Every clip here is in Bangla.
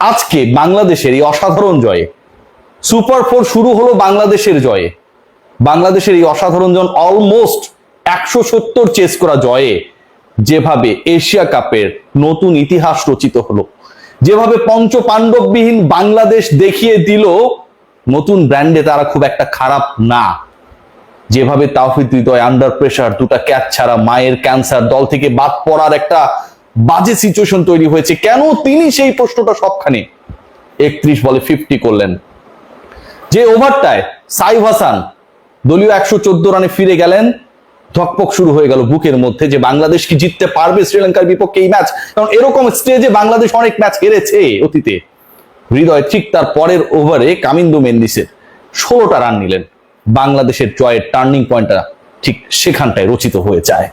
আজকে বাংলাদেশের এই অসাধারণ জয়ে, সুপার ফোর শুরু হলো বাংলাদেশের জয়ে। বাংলাদেশের এই অসাধারণ জন অলমোস্ট একশো সত্তর চেস করা জয়ে, যেভাবে এশিয়া কাপের নতুন ইতিহাস রচিত হলো। যেভাবে পঞ্চ পাণ্ডববিহীন বাংলাদেশ দেখিয়ে দিল, নতুন ব্র্যান্ডে তারা খুব একটা খারাপ না। যেভাবে তাওফিদ হৃদয় আন্ডার প্রেসার দুটা ক্যাচ ছাড়া, মায়ের ক্যান্সার দল থেকে বাদ পড়ার একটা বাজে সিচুয়েশন তৈরি হয়েছে। কেন তিনি সেই প্রশ্নটা সবখানে? একত্রিশ বলে ফিফটি করলেন। যে ওভারটায় সাইফ হাসান দলীয় একশো চোদ্দ রানে ফিরে গেলেন, ধকপক শুরু হয়ে গেল বুকের মধ্যে যে বাংলাদেশ কি জিততে পারবে শ্রীলঙ্কার বিপক্ষে এই ম্যাচ? কারণ এরকম স্টেজে বাংলাদেশ অনেক ম্যাচ হেরেছে অতীতে। হৃদয় ঠিক তার পরের ওভারে কামিন্দু মেন্দিসের ষোলোটা রান নিলেন। বাংলাদেশের জয়ের টার্নিং পয়েন্টটা ঠিক সেখানটায় রচিত হয়ে যায়।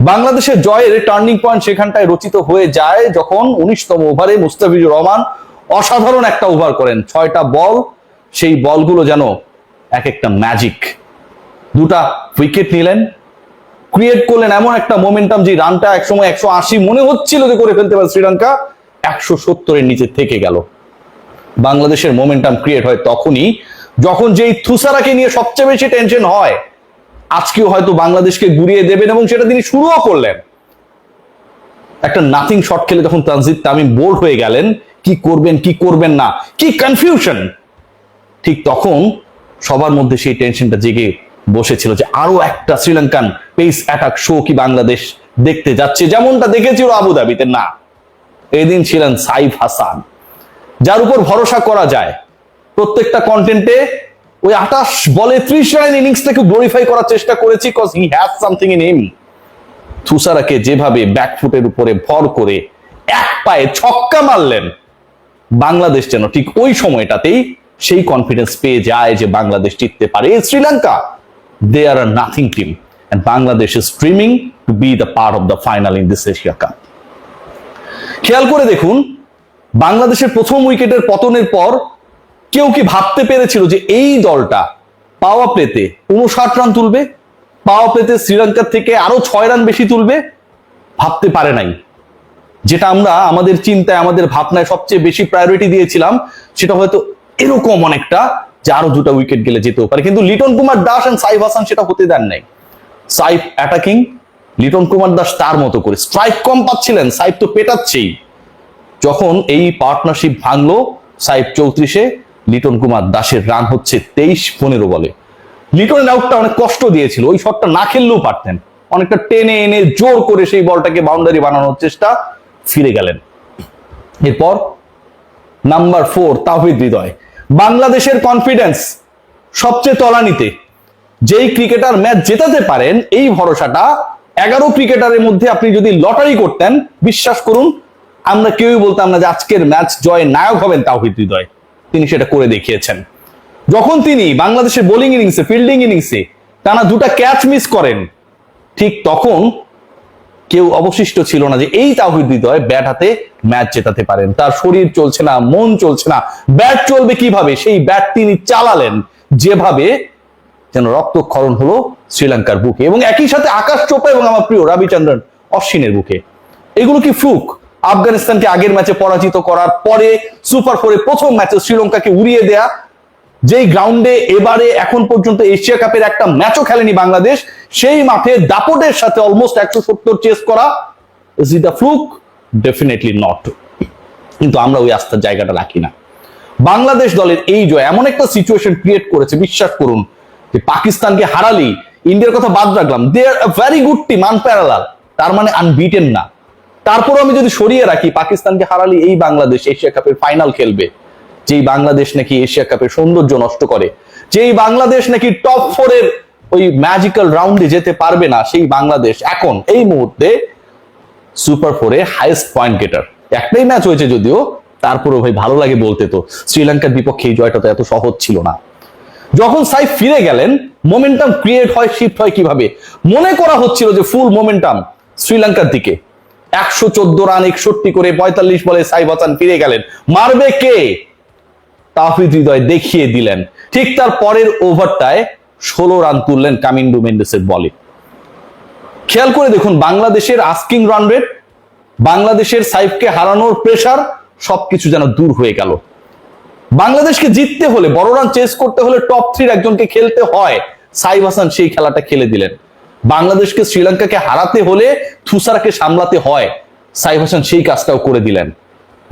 বাংলাদেশের জয়ের টার্নিং পয়েন্ট সেখানটায় রচিত হয়ে যায় যখন উনিশতম ওভারে মুস্তাফিজুর রহমান অসাধারণ একটা ওভার করেন। ছয়টা বল সেই বলগুলো যেন এক একটা ম্যাজিক দুটা উইকেট নিলেন। ক্রিয়েট করলেন এমন একটা মোমেন্টাম যে রানটা একসময় একশো আশি মনে হচ্ছিল যে করে ফেলতে পারে শ্রীলঙ্কা, একশো সত্তরের নিচে থেকে গেল। বাংলাদেশের মোমেন্টাম ক্রিয়েট হয় তখনই, যখন যেই থুসারাকে নিয়ে সবচেয়ে বেশি টেনশন হয় আজকেও হয়তো বাংলাদেশকে ঘুরিয়ে দেবেন এবং সেটা তিনি শুরুও করলেন। একটা নাথিং শট খেলে তখন তানজিদ তামিম বোল্ড হয়ে গেলেন, কি করবেন কি করবেন না, কি কনফিউশন ঠিক তখন সবার মধ্যে সেই টেনশনটা জেগে বসেছিল যে আরও একটা শ্রীলঙ্কান পেস অ্যাটাক শো কি বাংলাদেশ দেখতে যাচ্ছে। যেমনটা দেখেছিল আবুধাবিতে। না, এদিন ছিলেন সাইফ হাসান, যার উপর ভরসা করা যায়। প্রত্যেকটা কন্টেন্টে ওই আঠাশ বলে ত্রিশ রান ইনিংসটাকে গ্লোরিফাই করার চেষ্টা করেছি cause he has something in him থুসারাকে যেভাবে ব্যাকফুটের উপরে ভর করে এক পায়ে ছক্কা মারলেন, বাংলাদেশ যেন ঠিক ওই সময়টাতেই সেই কনফিডেন্স পেয়ে যায় যে বাংলাদেশ জিততে পারে। Sri Lanka they are are nothing team and Bangladesh is streaming to be the part of the final in this Asia cup খেয়াল করে দেখুন, বাংলাদেশের প্রথম উইকেটের পতনের পর কেউ কি ভাবতে পেরেছিল যে এই দলটা পাওয়া প্লেতে উনষাট রান তুলবে, পাওয়া প্লেতে শ্রীলঙ্কার থেকে আরও ছয় রান বেশি তুলবে? ভাবতে পারে নাই। যেটা আমরা আমাদের চিন্তায়, আমাদের ভাবনায় সবচেয়ে বেশি প্রায়োরিটি দিয়েছিলাম, সেটা হয়তো এরকম অনেকটা যে আরও দুটা উইকেট গেলে যেতেও পারে। কিন্তু লিটন কুমার দাস এন্ড সাইফ হাসান সেটা হতে দেন নাই। সাইফ অ্যাটাকিং লিটন কুমার দাস তার মতো করে। স্ট্রাইক কম পাচ্ছিলেন, সাইফ তো পেটাচ্ছেই। যখন এই পার্টনারশিপ ভাঙলো, সাইফ চৌত্রিশে লিটন কুমার দাসের রান হচ্ছে তেইশ পনেরো বলে। লিটনের আউটটা অনেক কষ্ট দিয়েছিল, ওই শটটা না খেললেও পারতেন। অনেকটা টেনে এনে জোর করে সেই বলটাকে বাউন্ডারি বানানোর চেষ্টা ফিরে গেলেন। এরপর নাম্বার ফোর, তাহিদ হৃদয়। বাংলাদেশের কনফিডেন্স সবচেয়ে তলানিতে। যেই ক্রিকেটার ম্যাচ জেতাতে পারেন, এই ভরসাটা এগারো ক্রিকেটারের মধ্যে আপনি যদি লটারি করতেন, বিশ্বাস করুন, আমরা কেউই বলতাম না যে আজকের ম্যাচ জয় নায়ক হবেন তাহিদ হৃদয়। তিনি সেটা করে দেখিয়েছেন। যখন তিনি বাংলাদেশের বোলিং ইনিংসে ফিল্ডিং ইনিংসে টানা দুটা ক্যাচ মিস করেন, ঠিক তখন কেউ অবশিষ্ট ছিল না যে এই তাহিদ হৃদয় ব্যাট হাতে ম্যাচ জেতাতে পারেন। তার শরীর চলছে না, মন চলছে না ব্যাট চলবে কীভাবে? সেই ব্যাট তিনি চালালেন যেভাবে যেন রক্তক্ষরণ হলো শ্রীলঙ্কার বুকে। এবং একই সাথে আকাশ চোপড়া এবং আমার প্রিয় রবিচন্দ্রন অশ্বিনের বুকে। এগুলো কি ফ্লুক আফগানিস্তানকে আগের ম্যাচে পরাজিত করার পরে সুপার ফোরে প্রথম ম্যাচে শ্রীলঙ্কাকে উড়িয়ে দেয়া, যেই গ্রাউন্ডে এবারে এখন পর্যন্ত এশিয়া কাপের একটা ম্যাচও খেলেনি বাংলাদেশ, সেই মাঠে দাপটের সাথে অলমোস্ট একশো সত্তর চেস করা is it fluke definitely not কিন্তু আমরা ওই আস্থার জায়গাটা রাখি না। বাংলাদেশ দলের এই জয় এমন একটা সিচুয়েশন ক্রিয়েট করেছে, বিশ্বাস করুন, যে পাকিস্তানকে হারালি ইন্ডিয়ার কথা বাদ রাখলাম they are very good team unparallel তার মানে আনবিটেন না। তারপর আমি যদি সরিয়ে রাখি, পাকিস্তানকে হারালি এই বাংলাদেশ এশিয়া কাপের ফাইনাল খেলবে। যেই বাংলাদেশ নাকি এশিয়া কাপের সৌন্দর্য নষ্ট করে, যেই বাংলাদেশ নাকি টপ ফোরের ওই ম্যাজিক্যাল রাউন্ডে যেতে পারবে না, সেই বাংলাদেশ এখন এই মুহূর্তে সুপার ফোরে হাইয়েস্ট পয়েন্ট গেটার একটাই ম্যাচ হয়েছে যদিও, তারপরেও ভাই ভালো লাগে বলতে তো, শ্রীলঙ্কার বিপক্ষে এই জয়টা তো এত সহজ ছিল না। যখন সাইফ ফিরে গেলেন মোমেন্টাম ক্রিয়েট হয় শিফট হয় কীভাবে? মনে করা হচ্ছিল যে ফুল মোমেন্টাম শ্রীলঙ্কার দিকে। একশো চোদ্দ রান, একষট্টি করে পঁয়তাল্লিশ বলে সাইফ হাসান ফিরে গেলেন। মারবে কে? তাহিদ হৃদয় দেখিয়ে দিলেন। ঠিক তার পরের ওভারটায় ষোলো রান তুললেন কামিন্ডু মেন্ডেসের বলে। খেয়াল করে দেখুন, বাংলাদেশের আস্কিং রান রেট, বাংলাদেশের সাইফকে হারানোর প্রেসার সবকিছু যেন দূর হয়ে গেল। বাংলাদেশকে জিততে হলে, বড় রান চেস করতে হলে টপ থ্রির একজনকে খেলতে হয়। সাইফ হাসান সেই খেলাটা খেলে দিলেন। বাংলাদেশকে শ্রীলঙ্কাকে হারাতে হলে থুসারাকে সামলাতে হয়। সাইফ হাসান সেই কাজটাও করে দিলেন।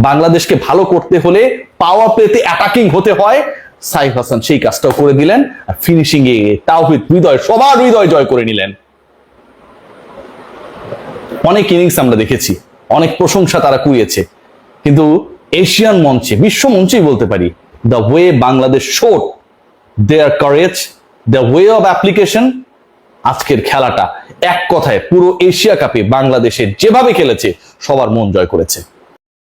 বাংলাদেশকে ভালো করতে হলে পাওয়া পেতে অ্যাটাকিং হতে হয়। সাইফ হাসান সেই কাজটাও করে দিলেন আর ফিনিশিং এ তাওহিদ হৃদয়, সবার হৃদয় জয় করে নিলেন। অনেক ইনিংস আমরা দেখেছি, অনেক প্রশংসা তারা কুড়িয়েছে। কিন্তু এশিয়ান মঞ্চে, বিশ্ব মঞ্চেই বলতে পারি the way Bangladesh showed their courage the way of application আজকের খেলাটা এক কথায় পুরো এশিয়া কাপে বাংলাদেশের যেভাবে খেলেছে সবার মন জয় করেছে।